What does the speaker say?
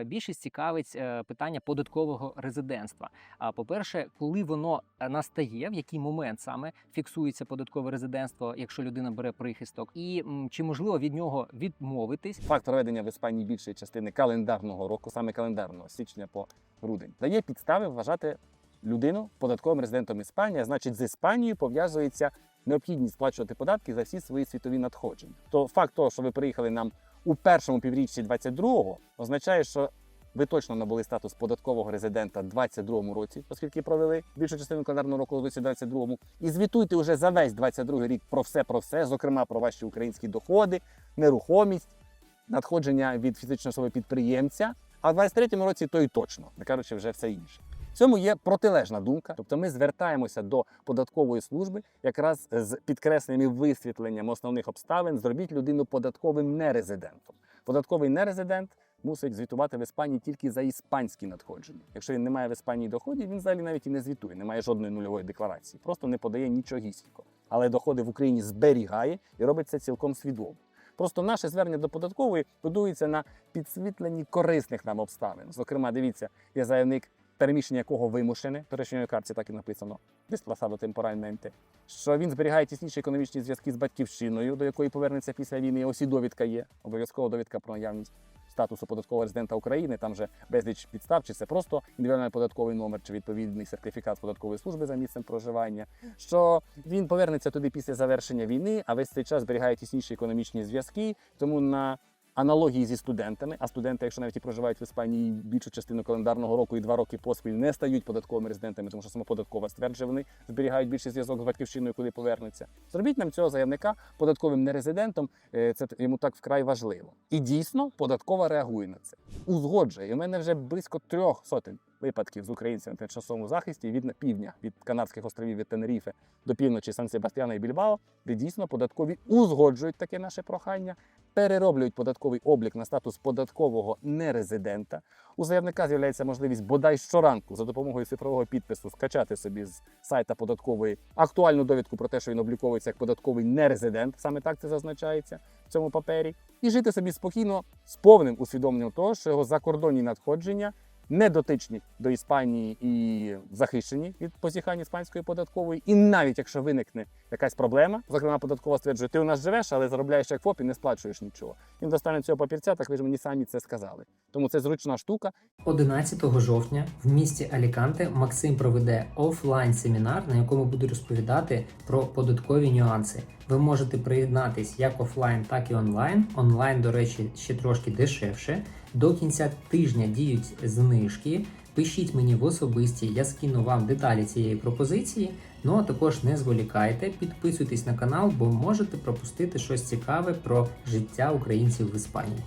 е, більшість цікавить е, питання податкового резидентства. А по-перше, коли воно е, настає, в який момент саме фіксується податкове резидентство, якщо людина бере прихисток, і чи можливо від нього відмовитись? Факт проведення в Іспанії більшої частини календарного року, саме календарного, січня по грудень, дає підстави вважати людину податковим резидентом Іспанії. а Значить, з Іспанією пов'язується необхідність сплачувати податки за всі свої світові надходження. То факт того, що ви приїхали нам у першому півріччі 22-го, означає, що ви точно набули статус податкового резидента в 22-му році, оскільки провели більшу частину календарного року у 2022-му. І звітуйте вже за весь 22-й рік про все, про все, зокрема про ваші українські доходи, нерухомість, надходження від фізичної особи підприємця. А в 23-му році то і точно, не кажучи вже все інше. Цьому є протилежна думка, тобто ми звертаємося до податкової служби якраз з підкресленням і висвітленням основних обставин. Зробіть людину податковим нерезидентом. Податковий нерезидент мусить звітувати в Іспанії тільки за іспанські надходження. Якщо він не має в Іспанії доходів, він взагалі навіть і не звітує, не має жодної нульової декларації, просто не подає нічогісінько. Але доходи в Україні зберігає і робить це цілком свідомо. Просто наше звернення до податкової будується на підсвітленні корисних нам обставин. Зокрема, дивіться, є заявник, переміщення якого вимушене, в перечній карті так і написано, диспласадо темпоральменте, що він зберігає тісніші економічні зв'язки з батьківщиною, до якої повернеться після війни. Ось і довідка є, обов'язково довідка про наявність статусу податкового резидента України. Там же безліч підстав, чи це просто індивідуальний податковий номер, чи відповідний сертифікат податкової служби за місцем проживання. Що він повернеться туди після завершення війни, а весь цей час зберігає тісніші економічні зв'язки. Тому на аналогії зі студентами, а студенти, якщо навіть і проживають в Іспанії більшу частину календарного року і два роки поспіль, не стають податковими резидентами, тому що самоподаткова стверджує, вони зберігають більший зв'язок з батьківщиною, куди повернуться. Зробіть нам цього заявника податковим нерезидентом. е, Це йому так вкрай важливо. І дійсно податкова реагує на це. Узгоджує. І в мене вже близько трьох сотень випадків з українцями на тимчасовому захисті від півдня, від Канарських островів від Тенеріфе до півночі Сан Себастьяна і Більбао, де дійсно податкові узгоджують таке наше прохання, перероблюють податковий облік на статус податкового нерезидента. У заявника з'являється можливість бодай щоранку за допомогою цифрового підпису скачати собі з сайта податкової актуальну довідку про те, що він обліковується як податковий нерезидент, саме так це зазначається в цьому папері, і жити собі спокійно з повним усвідомленням того, що його закордонні надходження не дотичні до Іспанії і захищені від позіхань іспанської податкової. І навіть якщо виникне якась проблема, зокрема податкова стверджує, ти у нас живеш, але заробляєш як ФОП і не сплачуєш нічого. Він достане цього папірця, так ви ж мені самі це сказали. Тому це зручна штука. 11 жовтня в місті Аліканте Максим проведе офлайн семінар, на якому буде розповідати про податкові нюанси. Ви можете приєднатись як офлайн, так і онлайн. Онлайн, до речі, ще трошки дешевше. До кінця тижня діють знижки. Пишіть мені в особисті, я скину вам деталі цієї пропозиції. Ну а також не зволікайте, підписуйтесь на канал, бо можете пропустити щось цікаве про життя українців в Іспанії.